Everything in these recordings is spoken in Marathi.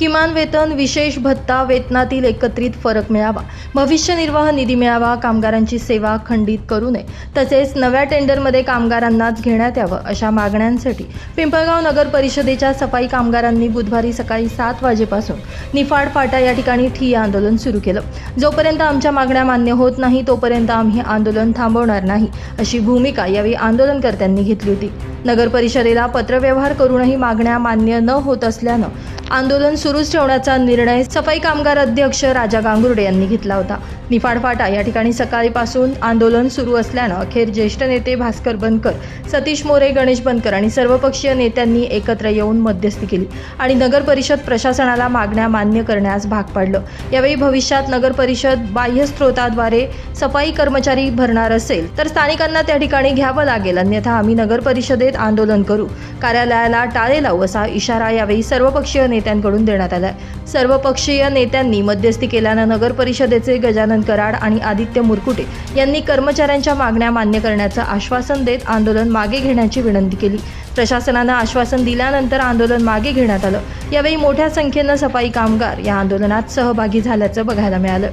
किमान वेतन विशेष भत्ता वेतनातील एकत्रित फरक मिळावा. भविष्य निर्वाह निधी मिळावा कामगारांची सेवा खंडित करू नये. तसेच नव्या टेंडरमध्ये कामगारांनाच घेण्यात यावं अशा मागण्यांसाठी पिंपळगाव नगर परिषदेच्या सफाई कामगारांनी बुधवारी सकाळी सात वाजेपासून निफाड फाटा या ठिकाणी ठिय्या आंदोलन सुरू केलं. जोपर्यंत आमच्या मागण्या मान्य होत नाही तोपर्यंत आम्ही आंदोलन थांबवणार नाही अशी भूमिका यावेळी आंदोलनकर्त्यांनी घेतली होती. नगर परिषदेला पत्रव्यवहार करूनही मागण्या मान्य न होत असल्यानं आंदोलन सुरूच ठेवण्याचा निर्णय सफाई कामगार अध्यक्ष राजा गांगुर्डे यांनी घेतला होता. निफाडफाटा या ठिकाणी सकाळीपासून आंदोलन सुरू असल्यानं अखेर ज्येष्ठ नेते भास्कर बनकर सतीश मोरे गणेश बनकर आणि सर्वपक्षीय नेत्यांनी एकत्र येऊन मध्यस्थी केली आणि नगर परिषद प्रशासनाला मागण्या मान्य करण्यास भाग पाडलं. यावेळी भविष्यात नगर परिषद बाह्य स्रोताद्वारे सफाई कर्मचारी भरणार असेल तर स्थानिकांना त्या ठिकाणी घ्यावं लागेल. अन्यथा आम्ही नगर परिषदेत आंदोलन करू. कार्यालयाला टाळे लावू असा इशारा यावेळी सर्वपक्षीय नेत्यांकडून देण्यात आलाय. सर्वपक्षीय नेत्यांनी मध्यस्थी केल्यानं नगर परिषदेचे गजानन कराड आणि आदित्य मुरकुटे यांनी कर्मचाऱ्यांच्या मागण्या मान्य करण्याचं आश्वासन देत आंदोलन मागे घेण्याची विनंती केली. प्रशासनानं आश्वासन दिल्यानंतर आंदोलन मागे घेण्यात आलं. यावेळी मोठ्या संख्येनं सफाई कामगार या आंदोलनात सहभागी झाल्याचं बघायला मिळालं.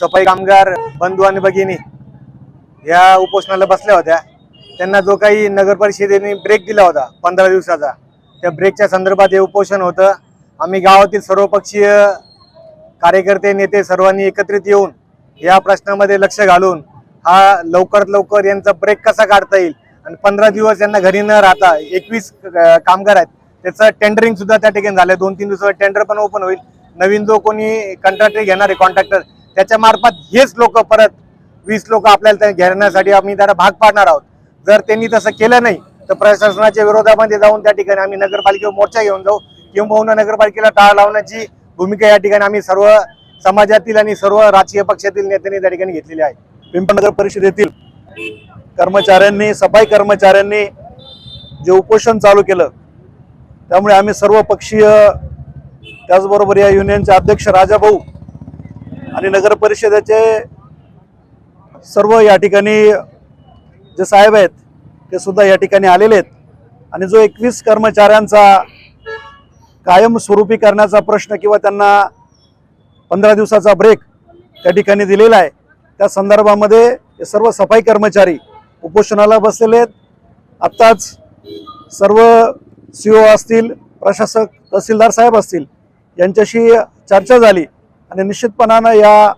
सफाई कामगार बंधू आणि भगिनी या उपोषणाला बसल्या होत्या. त्यांना जो काही नगर परिषदेने ब्रेक दिला होता पंधरा दिवसाचा त्या ब्रेकच्या संदर्भात हे उपोषण होतं. आम्ही गावातील सर्वपक्षीय कार्यकर्ते नेते सर्वांनी एकत्रित येऊन या प्रश्नामध्ये लक्ष घालून हा लवकरात लवकर यांचा ब्रेक कसा काढता येईल आणि पंधरा दिवस यांना घरी न राहता एकवीस कामगार आहेत त्याचं टेंडरिंग सुद्धा त्या ठिकाणी झालं दोन तीन दिवसात टेंडर पण ओपन होईल. नवीन जो कोणी कंत्राटी घेणार आहे कॉन्ट्रॅक्टर त्याच्या मार्फत हेच लोक परत वीस लोक आपल्याला त्या घेण्यासाठी आम्ही त्याला भाग पाडणार आहोत. जर त्यांनी तसं केलं नाही तर प्रशासनाच्या विरोधामध्ये जाऊन त्या ठिकाणी आम्ही नगरपालिकेवर मोर्चा घेऊन जाऊ. किंबहुना नगरपालिकेला टाळ लावण्याची भूमिका या ठिकाणी आम्ही सर्व समाजातील आणि सर्व राजकीय पक्षातील नेत्यांनी त्या ठिकाणी घेतलेली आहे. पिंपनगर परिषदेतील कर्मचाऱ्यांनी सफाई कर्मचाऱ्यांनी जे उपोषण चालू केलं त्यामुळे आम्ही सर्व पक्षीय त्याचबरोबर या युनियनचे अध्यक्ष राजाभाऊ आणि नगर परिषदेचे सर्व या ठिकाणी जे साहेब आहेत ते सुद्धा या ठिकाणी आलेले आहेत. आणि जो एकवीस कर्मचाऱ्यांचा कायमस्वरूपी करण्याचा प्रश्न किंवा त्यांना पंधरा दिवसाचा ब्रेक त्या ठिकाणी दिलेला आहे. त्या संदर्भामध्ये सर्व सफाई कर्मचारी उपोषणाला बसलेले आहेत. आत्ताच सर्व सी ओ असतील प्रशासक तहसीलदार साहेब असतील यांच्याशी चर्चा झाली आणि निश्चितपणानं या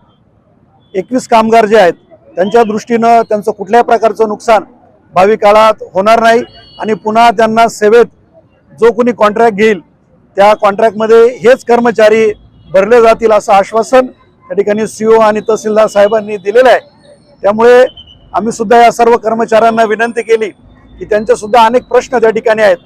एकवीस कामगार जे आहेत त्यांच्या दृष्टीनं त्यांचं कुठल्याही प्रकारचं नुकसान भावी काळात होणार नाही आणि पुन्हा त्यांना सेवेत जो कोणी कॉन्ट्रॅक्ट घेईल त्या कॉन्ट्रॅक्टमध्ये हेच कर्मचारी भरले जातील असं आश्वासन त्या ठिकाणी सी ओ आणि तहसीलदार साहेबांनी दिलेलं आहे. त्यामुळे आम्ही सुद्धा या सर्व कर्मचाऱ्यांना विनंती केली की त्यांच्यासुद्धा अनेक प्रश्न त्या ठिकाणी आहेत.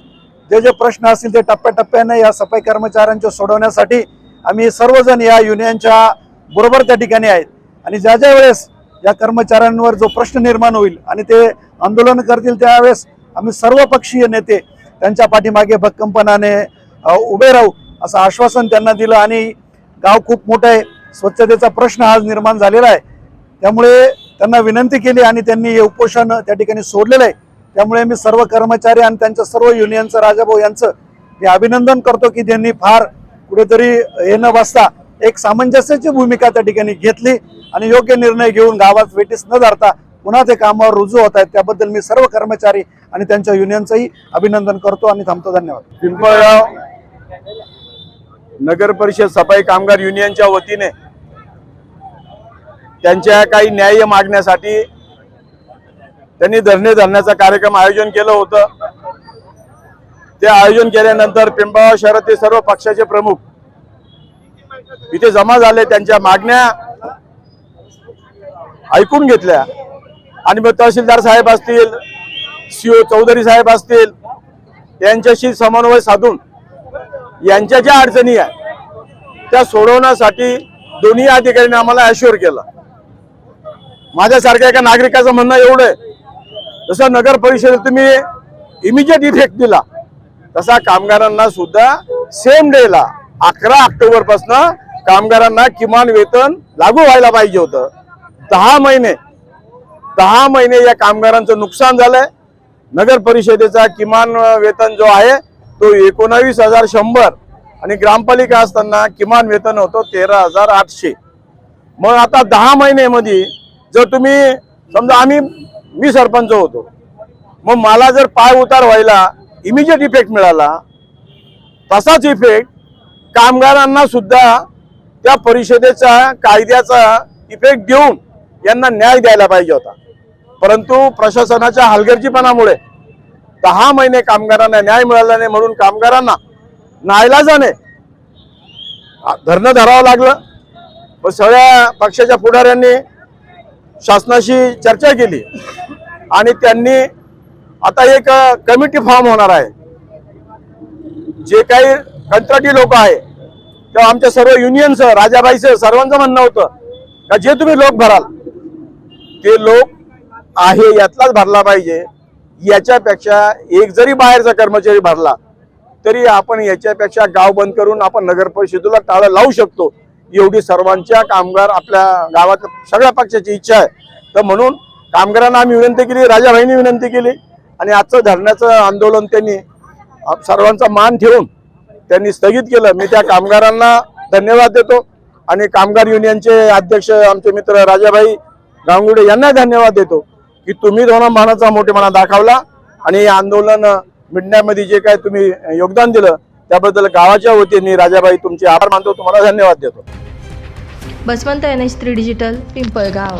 जे जे प्रश्न असतील ते टप्प्याटप्प्याने या सफाई कर्मचाऱ्यांच्या सोडवण्यासाठी आम्ही सर्वजण या युनियनच्या बरोबर त्या ठिकाणी आहेत. आणि ज्या ज्या वेळेस या कर्मचाऱ्यांवर जो प्रश्न निर्माण होईल आणि ते आंदोलन करतील त्यावेळेस आम्ही सर्व पक्षीय नेते त्यांच्या पाठीमागे भक्कमपणाने उभे राहू असं आश्वासन त्यांना दिलं आणि गाव खूप मोठं आहे. स्वच्छतेचा प्रश्न आज निर्माण झालेला आहे. त्यामुळे त्यांना विनंती केली आणि त्यांनी हे उपोषण त्या ठिकाणी सोडलेलं आहे. त्यामुळे मी सर्व कर्मचारी आणि त्यांच्या सर्व युनियनचं राजाभाऊ यांचं मी अभिनंदन करतो की त्यांनी फार कुठेतरी हे न बसता एक सामंजस्याची भूमिका त्या ठिकाणी घेतली आणि योग्य निर्णय घेऊन गावात वेटीस न धरता पुन्हा ते कामावर रुजू होत आहेत. त्याबद्दल मी सर्व कर्मचारी आणि त्यांच्या युनियनचंही अभिनंदन करतो आणि थांबतो. धन्यवाद. पिंपळगाव नगर परिषद सफाई कामगार युनियनच्या वतीने त्यांच्या काही न्याय मागण्यासाठी त्यांनी धरणे धरण्याचा कार्यक्रम आयोजन केलं होतं. ते आयोजन केल्यानंतर पिंपळगाव शहरातील सर्व पक्षाचे प्रमुख इथे जमा झाले त्यांच्या मागण्या ऐकून घेतल्या. आणि मग तहसीलदार साहेब असतील सीओ चौधरी साहेब असतील यांच्याशी समन्वय साधून यांच्या ज्या अडचणी आहे त्या सोडवण्यासाठी दोन्ही अधिकाऱ्यांनी आम्हाला अश्युअर केलं. माझ्यासारख्या एका नागरिकाचं म्हणणं एवढं आहे जसं नगर परिषदेत तुम्ही इमिजिएट इफेक्ट दिला तसा कामगारांना सुद्धा सेम डेला अकरा ऑक्टोबरपासून कामगारांना किमान वेतन लागू व्हायला पाहिजे होतं. दहा महिने दहा महिने या कामगारांचं नुकसान झालंय. नगर परिषदेचा किमान वेतन जो आहे तो एकोणावीस हजार शंभर आणि ग्रामपालिका असताना किमान वेतन होतं तेरा हजार आठशे. मग आता दहा महिन्यामध्ये जर तुम्ही समजा आम्ही मी सरपंच होतो. मग मला जर पाय उतार व्हायला इमिजिएट इफेक्ट मिळाला तसाच इफेक्ट कामगारांना सुद्धा त्या परिषदेचा कायद्याचा इफेक्ट देऊन यांना न्याय द्यायला पाहिजे होता. परंतु प्रशासनाच्या हलगर्जीपणामुळे दहा महिने कामगारांना न्याय मिळाला नाही म्हणून कामगारांना नाईलाजाने धरणं धरावं लागलं. व सगळ्या पक्षाच्या पुढाऱ्यांनी शासनाशी चर्चा केली. आणि त्यांनी आता एक कमिटी फॉर्म होणार आहे. जे काही कंत्राटी लोक आहे किंवा आमच्या सर्व युनियनचं राजाबाईचं सर्वांचं म्हणणं होतं का जे तुम्ही लोक भराल ते लोक आहे यातलाच भरला पाहिजे. याच्यापेक्षा एक जरी बाहेरचा कर्मचारी भरला तरी आपण याच्यापेक्षा गाव बंद करून आपण नगर परिषदेला टाळं लावू शकतो. एवढी सर्वांच्या कामगार आपल्या गावात सगळ्या पक्षाची इच्छा आहे. तर म्हणून कामगारांना आम्ही विनंती केली राजाभाईंनी विनंती केली आणि आजचं धरण्याचं आंदोलन त्यांनी सर्वांचा मान ठेवून त्यांनी स्थगित केलं. मी त्या कामगारांना धन्यवाद देतो आणि कामगार युनियनचे अध्यक्ष आमचे मित्र राजाभाई गांगुडे यांना धन्यवाद देतो. की तुम्ही दोन मानाचा मोठेपणा दाखवला आणि आंदोलन मिटण्यामध्ये जे काय तुम्ही योगदान दिलं त्याबद्दल गावाच्या वतीने राजाबाई तुमचे आभार मानतो तुम्हाला धन्यवाद देतो. Baswant N H three digital Pimpalgaon.